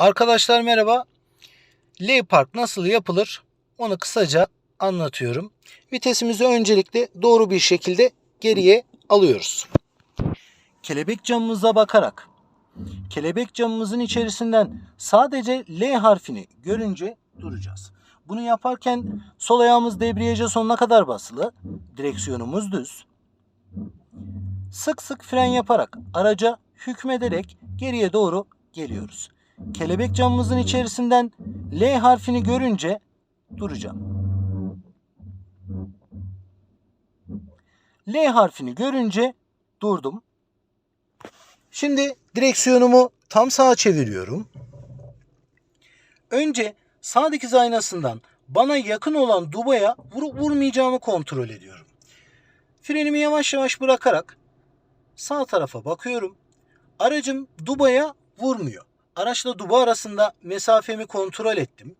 Arkadaşlar merhaba. L Park nasıl yapılır? Onu kısaca anlatıyorum. Vitesimizi öncelikle doğru bir şekilde geriye alıyoruz. Kelebek camımıza bakarak kelebek camımızın içerisinden sadece L harfini görünce duracağız. Bunu yaparken sol ayağımız debriyaja sonuna kadar basılı, direksiyonumuz düz. Sık sık fren yaparak araca hükmederek geriye doğru geliyoruz. Kelebek camımızın içerisinden L harfini görünce duracağım. L harfini görünce durdum. Şimdi direksiyonumu tam sağa çeviriyorum. Önce sağ dikiz aynasından bana yakın olan dubaya vurup vurmayacağımı kontrol ediyorum. Frenimi yavaş yavaş bırakarak sağ tarafa bakıyorum. Aracım dubaya vurmuyor. Araçla duba arasında mesafemi kontrol ettim.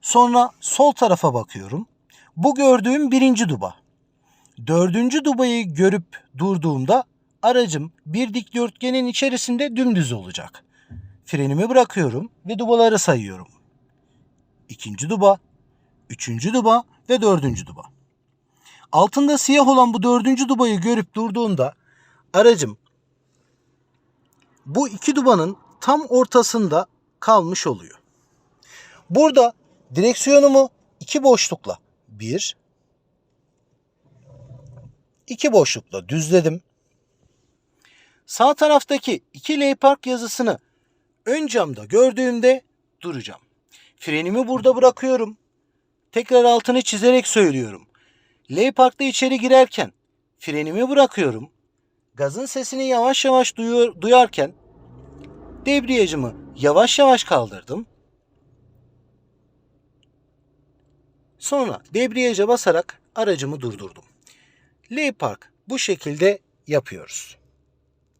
Sonra sol tarafa bakıyorum. Bu gördüğüm birinci duba. Dördüncü dubayı görüp durduğumda aracım bir dikdörtgenin içerisinde dümdüz olacak. Frenimi bırakıyorum ve dubaları sayıyorum. İkinci duba, üçüncü duba ve dördüncü duba. Altında siyah olan bu dördüncü dubayı görüp durduğumda aracım bu iki dubanın tam ortasında kalmış oluyor. Burada direksiyonumu iki boşlukla bir, iki boşlukla düzledim. Sağ taraftaki iki L Park yazısını ön camda gördüğümde duracağım. Frenimi burada bırakıyorum. Tekrar altını çizerek söylüyorum. L Park'ta içeri girerken frenimi bırakıyorum. Gazın sesini yavaş yavaş duyuyor, duyarken debriyajımı yavaş yavaş kaldırdım. Sonra debriyaja basarak aracımı durdurdum. L Park bu şekilde yapıyoruz.